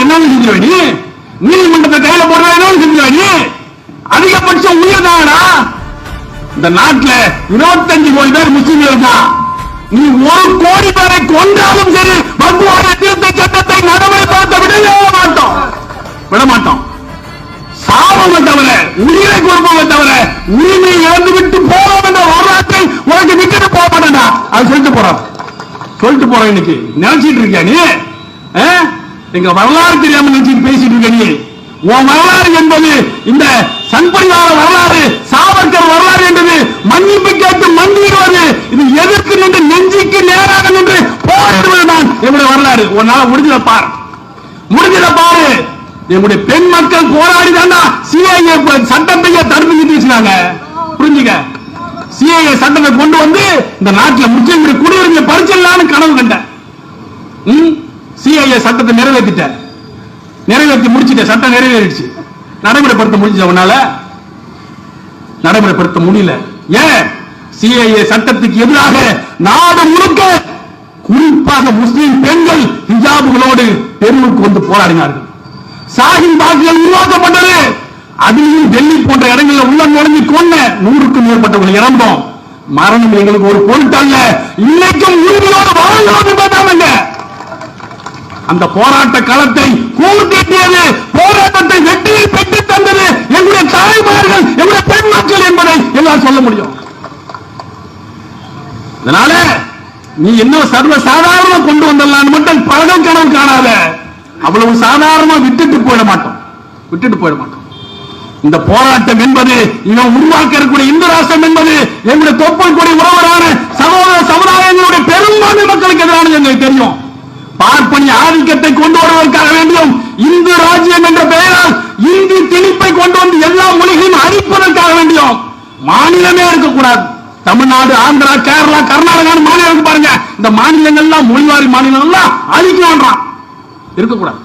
என்னாலும் செஞ்சிருவ நீ? நீதிமன்றத்தை கையில போடுற என்னாலும் செஞ்சிருவ நீ? அதிகபட்சம் உயர்தானா இந்த நாட்டுல இருபத்தஞ்சு கோடி பேர் முஸ்லீம்கள் இருக்கான் நீ ஒரு கோடி பேரை கொன்றாலும் சரி வகுவான திருத்த சட்டத்தை நடைமுறைப்படுத்த விடவே மாட்டோம். விட மாட்டோம் சாவமே தவிர உயிரை கொடுப்போமே தவிர உரிமை இழந்து விட்டு போவோம் என்ற வரலாற்றை உனக்கு விட்டுட்டு போக மாட்டேன்டா. அது சொல்லிட்டு போறோம் சொல்லிட்டு போறோம் இன்னைக்கு. நினைச்சிட்டு இருக்கியா நீ? ஆ? எங்க வரலாறு தெரியாம நினைச்சு பேசிட்டு இருக்க நீ. உன் வரலாறு என்பது இந்த சண்பரிவார வரலாறு சாவர்கர் வரலாறு என்பது மன்னிப்பு கேட்டு மண்டிடுவது இது எதிர்த்து நின்று நெஞ்சுக்கு நேராக நின்று போராடுவது தான் என்னுடைய வரலாறு. உன்னால முடிஞ்சத பாரு. முடிஞ்சத பாரு. என்னுடைய பெண் மக்கள் போராடி தாண்டா சிஐஏ சட்டத்தையே தடுத்து நிறுத்தினாங்க புரிஞ்சுங்க சிஐஏ சட்டத்தை கொண்டு வந்து இந்த நாட்டில் முஸ்லிம்களுடைய குடியுரிமை பறிச்சிடலான்னு கனவு கண்டேன். சிஐஏ சட்டத்தை நிறைவேற்றிட்ட நிறைவேற்றி முடிச்சிட்ட சட்டம் நிறைவேறிடுச்சு. நடைமுறைப்படுத்த முடிஞ்ச உன்னால நடைமுறைப்படுத்த முடியல. ஏன்? சிஐஏ சட்டத்துக்கு எதிராக நாடு முழுக்க குறிப்பாக முஸ்லிம் பெண்கள் ஹிஜாபுகளோடு தெருவுக்கு வந்து போராடினார்கள். சாகின் பாக்குகள் உருவாக்கப்பட்டது. அதிலும் டெல்லி போன்ற இடங்களில் உள்ள நுழைஞ்சு கொண்ட நூறுக்கும் மேற்பட்டவர்கள் இறந்தோம் மரணம் எங்களுக்கு ஒரு பொருட்டல்ல. அந்த போராட்ட களத்தை கூறு போராட்டத்தை வெற்றியை பெற்று தந்தது எங்களுடைய தாய்மார்கள் எங்களுடைய பெண் மக்கள் என்பதை எல்லாம் சொல்ல முடியும். அதனால நீ என்ன சர்வ சாதாரணமா கொண்டு வந்தலான்னு மட்டும் பழகம் கனவு காணாத அவ்வளவு சாதாரணமா விட்டுட்டு போயிட மாட்டோம். விட்டுட்டு போயிட மாட்டோம். இந்த போராட்டம் என்பது இவன் உருவாக்க இருக்கக்கூடிய இந்து ராஷ்டிரம் என்பது எங்களுடைய தொப்பல் கூடிய உறவரான சகோதர சமுதாயங்களுடைய பெரும்பான்மை மக்களுக்கு எதிரானது எங்களுக்கு தெரியும். பார்ப்பனிய ஆதிக்கத்தை கொண்டு வருவதற்காக வேண்டியும் இந்து ராஜ்யம் என்ற பெயரால் இந்தி திணிப்பை கொண்டு வந்து எல்லா மொழிகளையும் அழிப்பதற்காக வேண்டியும் மாநிலமே இருக்கக்கூடாது. தமிழ்நாடு ஆந்திரா கேரளா கர்நாடகா மாநிலம் பாருங்க. இந்த மாநிலங்கள்லாம் மொழிவாரி மாநிலங்கள்லாம் அழிக்கணும்ன்றான். இருக்கக்கூடாது.